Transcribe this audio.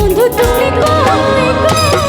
বন্ধু তুমি কই কই